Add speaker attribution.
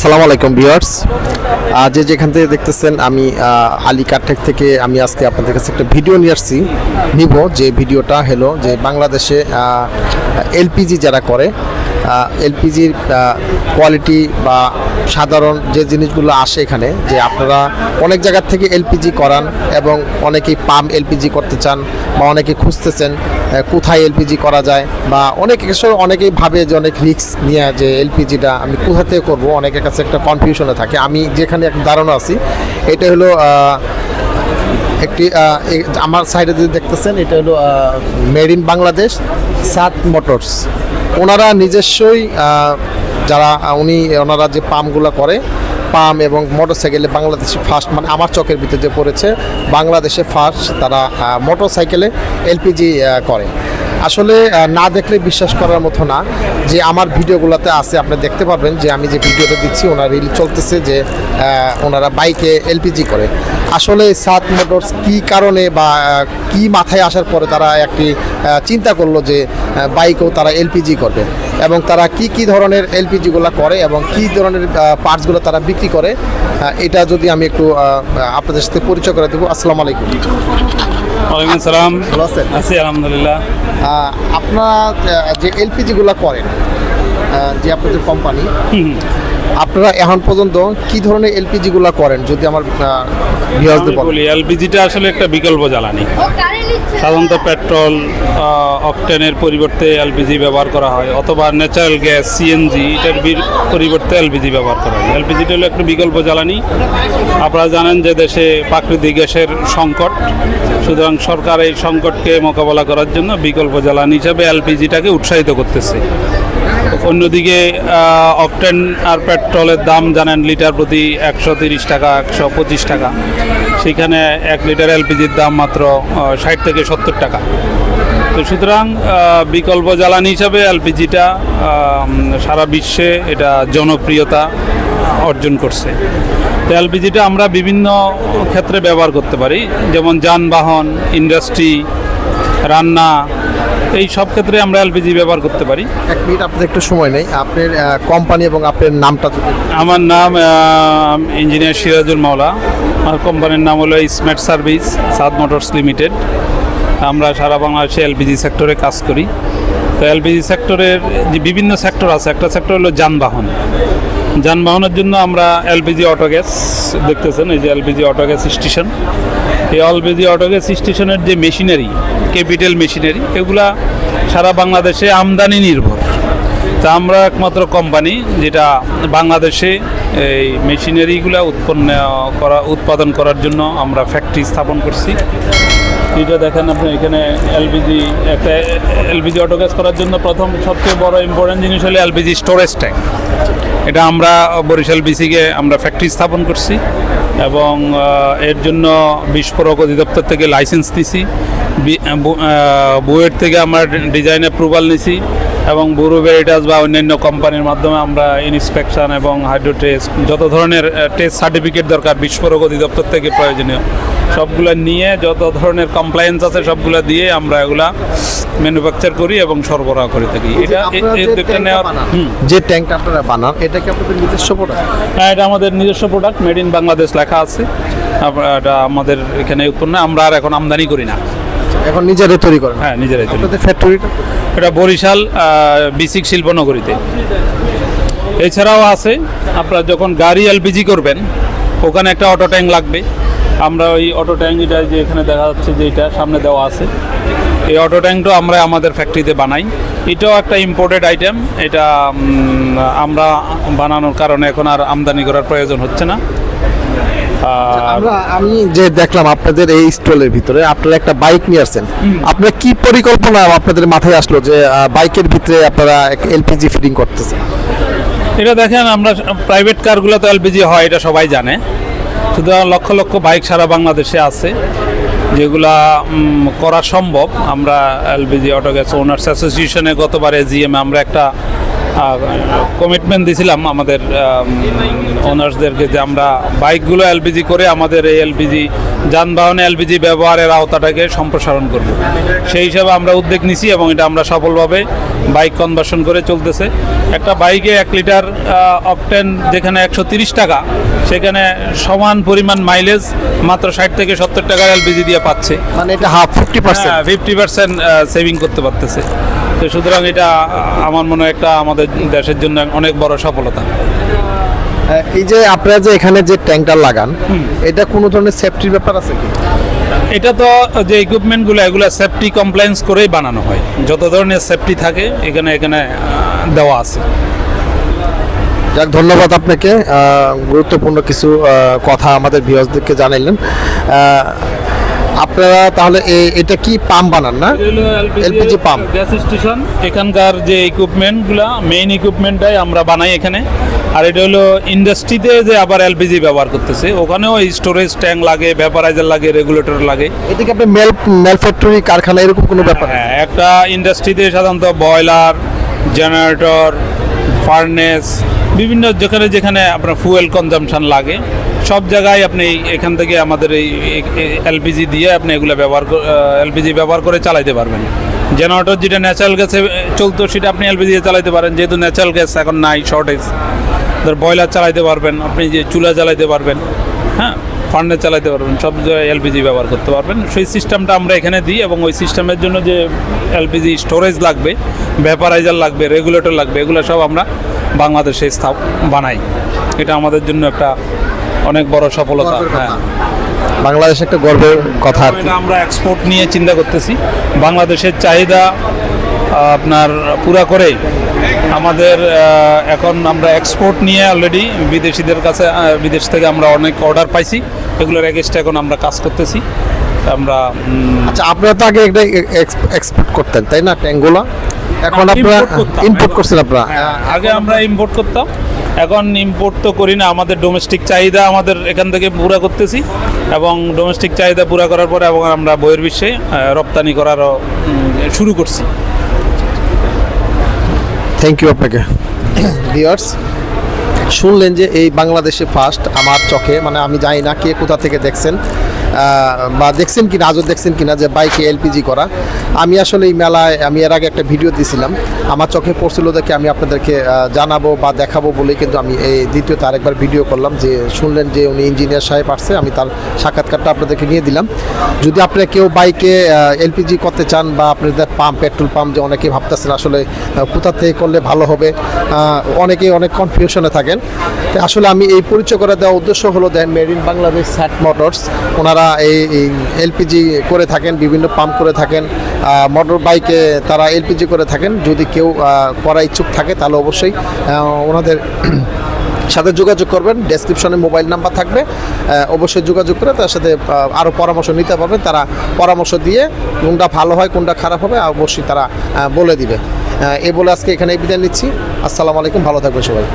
Speaker 1: আসসালামু আলাইকুম ভিউয়ার্স। যে যেখান থেকে দেখতেছেন, আমি আলী কাঠেক থেকে আমি আজকে আপনাদের কাছে একটা ভিডিও নিয়ে আসছি, নিব। যে ভিডিওটা হলো যে বাংলাদেশে এলপিজি যারা করে এলপিজির কোয়ালিটি বা সাধারণ যে জিনিসগুলো আসে এখানে, যে আপনারা অনেক জায়গার থেকে এলপিজি করান এবং অনেকেই পাম্প এলপিজি করতে চান বা অনেকে খুঁজতেছেন কোথায় এলপিজি করা যায় বা অনেকে আসলে অনেকেই ভাবে যে অনেক রিক্স নিয়ে যে এলপিজিটা আমি কোথা থেকে করব, অনেকের কাছে একটা কনফিউশনে থাকে। আমি যেখানে একটা ধারণা আছি, এটা হলো একটি আমার সাইডে যদি দেখতেছেন, এটা হলো মেড ইন বাংলাদেশ সাত মোটরস। ওনারা নিজস্বই যারা উনি, ওনারা যে পাম্পগুলো করে পাম এবং মোটরসাইকেলে বাংলাদেশে ফার্স্ট মানে আমার চোখের ভিতরে যে পড়েছে, বাংলাদেশে ফার্স্ট তারা মোটরসাইকেলে এলপিজি করে। আসলে না দেখলে বিশ্বাস করার মতো না। যে আমার ভিডিওগুলোতে আছে, আপনি দেখতে পারবেন যে আমি যে ভিডিওটা দিচ্ছি, ওনার রিল চলতেছে যে ওনারা বাইকে এলপিজি করে। আসলে সাত মোটরস কি কারণে বা কি মাথায় আসার পরে তারা একটি চিন্তা করল যে বাইকেও তারা এলপিজি করবে এবং তারা কি কি ধরনের এলপিজিগুলো করে এবং কি ধরনের পার্টসগুলো তারা বিক্রি করে এটা যদি আমি একটু আপনাদের সাথে পরিচয় করে দেবো। আসসালামু আলাইকুম।
Speaker 2: ওয়ালাইকুম সালাম
Speaker 1: ভালো আছেন?
Speaker 2: আছি আলহামদুলিল্লাহ।
Speaker 1: আপনারা যে এলপিজিগুলো করেন যে আপনাদের কোম্পানি আপনারা এখন পর্যন্ত কি ধরনের এলপিজিগুলো করেন যদি আমার
Speaker 2: বলি এলপিজিটা আসলে একটা বিকল্প জ্বালানি। সাধারণত পেট্রোল অকটেনের পরিবর্তে এলপিজি ব্যবহার করা হয় অথবা ন্যাচারাল গ্যাস সিএনজি এটার পরিবর্তে এলপিজি ব্যবহার করা হয়। এলপিজিটা হলো একটা বিকল্প জ্বালানি। আপনারা জানেন যে দেশে প্রাকৃতিক গ্যাসের সংকট সুতরাং সরকার এই সংকটকে মোকাবেলা করার জন্য বিকল্প জ্বালানি হিসাবে এলপিজিটাকে উৎসাহিত করতেছে। অন্যদিকে অপটেন আর পেট্রোলের দাম জানেন লিটার প্রতি একশো তিরিশ টাকা, একশো পঁচিশ টাকা। সেখানে এক লিটার এলপিজির দাম মাত্র ষাট থেকে সত্তর টাকা। তো সুতরাং বিকল্প জ্বালানি হিসাবে এলপিজিটা সারা বিশ্বে এটা জনপ্রিয়তা অর্জন করছে। তো এলপিজিটা আমরা বিভিন্ন ক্ষেত্রে ব্যবহার করতে পারি। যেমন যানবাহন, ইন্ডাস্ট্রি, রান্না এই সব ক্ষেত্রে আমরা এলপিজি ব্যবহার করতে পারি।
Speaker 1: এক মিনিট আপনাদের একটু সময় নেই। আপনার কোম্পানি এবং আপনার নামটা
Speaker 2: আমার নাম ইঞ্জিনিয়ার সিরাজুল মাওলা। আমার কোম্পানির নাম হলো smart service Saad motors limited আমরা সারা বাংলাদেশে এলপিজি সেক্টরে কাজ করি। তো এলপিজি সেক্টরের যে বিভিন্ন সেক্টর আছে একটা সেক্টর হলো যানবাহন। যানবাহনের জন্য আমরা এলপিজি অটো গ্যাস দেখতেছেন, এই যে এলপিজি অটো গ্যাস স্টেশন। এই এলপিজি অটো গ্যাস স্টেশনের যে মেশিনারি, ক্যাপিটাল মেশিনারি, এগুলা সারা বাংলাদেশে আমদানি নির্ভর। তা আমরা একমাত্র কোম্পানি যেটা বাংলাদেশে এই মেশিনারিগুলো উৎপন্ন, করা, উৎপাদন করার জন্য আমরা ফ্যাক্টরি স্থাপন করছি। এটা দেখেন আপনি, এখানে এলপিজি, একটা এলপিজি অটোগ্যাস করার জন্য প্রথম সবচেয়ে বড় ইম্পর্টেন্ট জিনিস হলো এলপিজি স্টোরেজ ট্যাঙ্ক এটা আমরা বরিশাল বিসিকে আমরা ফ্যাক্টরি স্থাপন করছি এবং এর জন্য বিস্ফোরক অধিদপ্তর থেকে লাইসেন্স নিছি। বুয়েট থেকে আমরা ডিজাইন অ্যাপ্রুভাল নিছি এবং বুরু ভেরিটাস বা অন্যান্য কোম্পানির মাধ্যমে আমরা ইন্সপেকশন এবং হাইড্রো টেস্ট যত ধরনের টেস্ট সার্টিফিকেট দরকার, বিস্ফোরক অধিদপ্তর থেকে প্রয়োজনীয়। সবগুলো নিয়ে যত ধরনের কমপ্লায়েন্স আছে সবগুলো দিয়ে আমরা এগুলা ম্যানুফ্যাকচার করি এবং সরবরাহ করে থাকি। এটা উদ্যোগটা নেওয়ার
Speaker 1: যে ট্যাঙ্কটা আপনারা বানান এটা কি আপনাদের নিজস্ব প্রোডাক্ট
Speaker 2: হ্যাঁ এটা আমাদের নিজস্ব প্রোডাক্ট মেড ইন বাংলাদেশ লেখা আছে। এটা আমাদের এখানে উৎপন্ন আমরা আর এখন আমদানি করি না।
Speaker 1: এখন নিজেরাই তৈরি করেন?
Speaker 2: হ্যাঁ নিজেরাই তৈরি।
Speaker 1: ফ্যাক্টরিটা
Speaker 2: এটা বরিশাল বিসিক শিল্পনগরীতে। এছাড়াও আছে আপনারা যখন গাড়ি এলপিজি করবেন ওখানে একটা অটো ট্যাঙ্ক লাগবে। আমরা ওই অটো ট্যাঙ্ক এটা যে এখানে দেখা যাচ্ছে যে এটা সামনে দেওয়া আছে। এই অটো ট্যাঙ্কটা আমরা আমাদের ফ্যাক্টরিতে বানাই। এটাও একটা ইম্পোর্টেড আইটেম এটা আমরা বানানোর কারণে এখন আর আমদানি করার প্রয়োজন হচ্ছে না।
Speaker 1: আমরা আমি যে দেখলাম আপনাদের এই স্টলের ভিতরে আপনারা একটা বাইক নিয়ে আসছেন। আপনার কি পরিকল্পনা আপনাদের মাথায় আসলো যে বাইকের ভিতরে আপনারা এলপিজি ফিটিং করতেছেন?
Speaker 2: এটা দেখেন আমরা প্রাইভেট কারগুলো তো এলপিজি হয় এটা সবাই জানে। সুতরাং লক্ষ লক্ষ বাইক সারা বাংলাদেশে আছে, যেগুলা করা সম্ভব। আমরা এলপিজি অটো গ্যাস ওনার্স অ্যাসোসিয়েশনে গতবারে জিএম আমরা একটা কমিটমেন্ট দিছিলাম আমাদের ওনার্সদেরকে যে আমরা বাইকগুলো এলপিজি করে আমাদের এই এলপিজি যানবাহনে এলপিজি ব্যবহারের আওতাটাকে সম্প্রসারণ করব। সেই হিসাবে আমরা উদ্যোগ নিছি এবং এটা আমরা সফলভাবে বাইক কনভার্সন করে চলতেছে। একটা বাইকে এক লিটার অকটেন যেখানে একশো টাকা সেখানে সমান পরিমাণ মাইলেজ মাত্র ষাট থেকে সত্তর টাকার এলপিজি দিয়ে পাচ্ছে।
Speaker 1: মানে এটা half fifty percent
Speaker 2: fifty percent saving করতে পারতেছে। তো সুতরাং এটা আমার মনে হয় একটা আমাদের দেশের জন্য অনেক বড় সফলতা।
Speaker 1: এই যে আপনারা যে এখানে যে ট্যাঙ্কটা লাগান এটা কোনো ধরনের সেফটির ব্যাপার আছে কি?
Speaker 2: এটা তো যে ইকুইপমেন্টগুলো এগুলো সেফটি কমপ্লায়েন্স করেই বানানো হয়। যত ধরনের সেফটি থাকে এখানে এখানে দেওয়া আছে।
Speaker 1: যাক ধন্যবাদ আপনাকে। গুরুত্বপূর্ণ কিছু কথা আমাদের ভিউয়ার্সদেরকে জানাইলেন। আপনারা তাহলে এটা কি পাম্প বানান না? LPG pump।
Speaker 2: Gas station. এখানকার যে ইকুইপমেন্টগুলো মেইন ইকুইপমেন্টটাই আমরা বানাই এখানে। আর এটা হলো ইন্ডাস্ট্রিতে যে আবার এলপিজি ব্যবহার করতেছে ওখানেও স্টোরেজ ট্যাঙ্ক লাগে ভ্যাপারাইজার লাগে রেগুলেটর লাগে।
Speaker 1: এটা কি আপনার মেল মেল ফ্যাক্টরি কারখানা এরকম কোনো ব্যাপার
Speaker 2: হ্যাঁ একটা ইন্ডাস্ট্রিতে সাধারণত বয়লার জেনারেটর ফার্নেস বিভিন্ন যেখানে যেখানে আপনার ফুয়েল কনজামশন লাগে, সব জায়গায় আপনি এখান থেকে আমাদের এই এলপিজি দিয়ে আপনি এগুলো ব্যবহার এলপিজি ব্যবহার করে চালাইতে পারবেন। জেনারেটর যেটা ন্যাচারাল গ্যাসে চলতো, সেটা আপনি এলপিজি দিয়ে চালাইতে পারেন। যেহেতু ন্যাচারাল গ্যাস এখন নাই শর্টেজ ধর বয়লার চালাইতে পারবেন, আপনি যে চুলা চালাইতে পারবেন হ্যাঁ ফান্ডে চালাতে পারবেন, সব জায়গায় এলপিজি ব্যবহার করতে পারবেন। সেই সিস্টেমটা আমরা এখানে দিই এবং ওই সিস্টেমের জন্য যে এলপিজি স্টোরেজ লাগবে ভ্যাপারাইজার লাগবে রেগুলেটর লাগবে, এগুলো সব আমরা বাংলাদেশে স্থাপ বানাই। এটা আমাদের জন্য একটা অনেক বড় সফলতা হ্যাঁ।
Speaker 1: বাংলাদেশ একটা গর্বের কথা
Speaker 2: এটা আমরা এক্সপোর্ট নিয়ে চিন্তা করতেছি। বাংলাদেশের চাহিদা আপনার পুরা করে আমাদের এখন আমরা এক্সপোর্ট নিয়ে অলরেডি বিদেশিদের কাছে বিদেশ থেকে আমরা অনেক অর্ডার পাইছি। এগুলোর এগেস্টে এখন আমরা কাজ করতেছি। আমরা
Speaker 1: আচ্ছা আপনারা তো আগে একটা এক্সপোর্ট করতেন তাই না? ট্যাঙ্কগুলো এখন আপনারা ইম্পোর্ট করছেন আপনারা?
Speaker 2: হ্যাঁ, আগে আমরা ইম্পোর্ট করতাম। এখন ইম্পোর্ট তো করি না আমাদের ডোমেস্টিক চাহিদা আমাদের এখান থেকে পুরা করতেছি এবং ডোমেস্টিক চাহিদা পুরা করার পরে এবং আমরা বইয়ের বিশ্বে রপ্তানি করারও শুরু করছি।
Speaker 1: থ্যাংক ইউ আপনাকে। ভিউয়ার্স শুনলেন যে এই বাংলাদেশে ফার্স্ট আমার চোখে মানে আমি জানি না কে কোথা থেকে দেখছেন বা দেখছেন কিনা আজও দেখছেন কিনা যে বাইকে এলপিজি করা। আমি আসলে এই মেলায় আমি এর আগে একটা ভিডিও দিয়েছিলাম আমার চোখে পড়ছিল দেখে আমি আপনাদেরকে জানাব বা দেখাবো বলেই কিন্তু আমি এই দ্বিতীয়ত আরেকবার ভিডিও করলাম যে শুনলেন যে উনি ইঞ্জিনিয়ার সাহেব আসছে আমি তার সাক্ষাৎকারটা আপনাদেরকে নিয়ে দিলাম। যদি আপনারা কেউ বাইকে এলপিজি করতে চান বা আপনাদের পাম্প পেট্রোল পাম্প যে অনেকে ভাবতেছেন আসলে কোথা থেকে করলে ভালো হবে আহ, অনেকে কনফিউশনে থাকেন। আসলে আমি এই পরিচয় করে দেওয়ার উদ্দেশ্য হলো দেন মেড ইন বাংলাদেশ স্যাট মোটরস। ওনারা এই এলপিজি করে থাকেন, বিভিন্ন পাম্প করে থাকেন। মোটর বাইকে তারা এলপিজি করে থাকেন। যদি কেউ করা ইচ্ছুক থাকে তাহলে অবশ্যই ওনাদের সাথে যোগাযোগ করবেন। ডেসক্রিপশনে মোবাইল নাম্বার থাকবে। অবশ্যই যোগাযোগ করে তার সাথে আরও পরামর্শ নিতে পারবেন তারা পরামর্শ দিয়ে কোনটা ভালো হয়, কোনটা খারাপ হবে, অবশ্যই তারা বলে দিবে। এ বলে আজকে এখানে বিদায় নিচ্ছি। আসসালামু আলাইকুম, ভালো থাকবেন সবাই।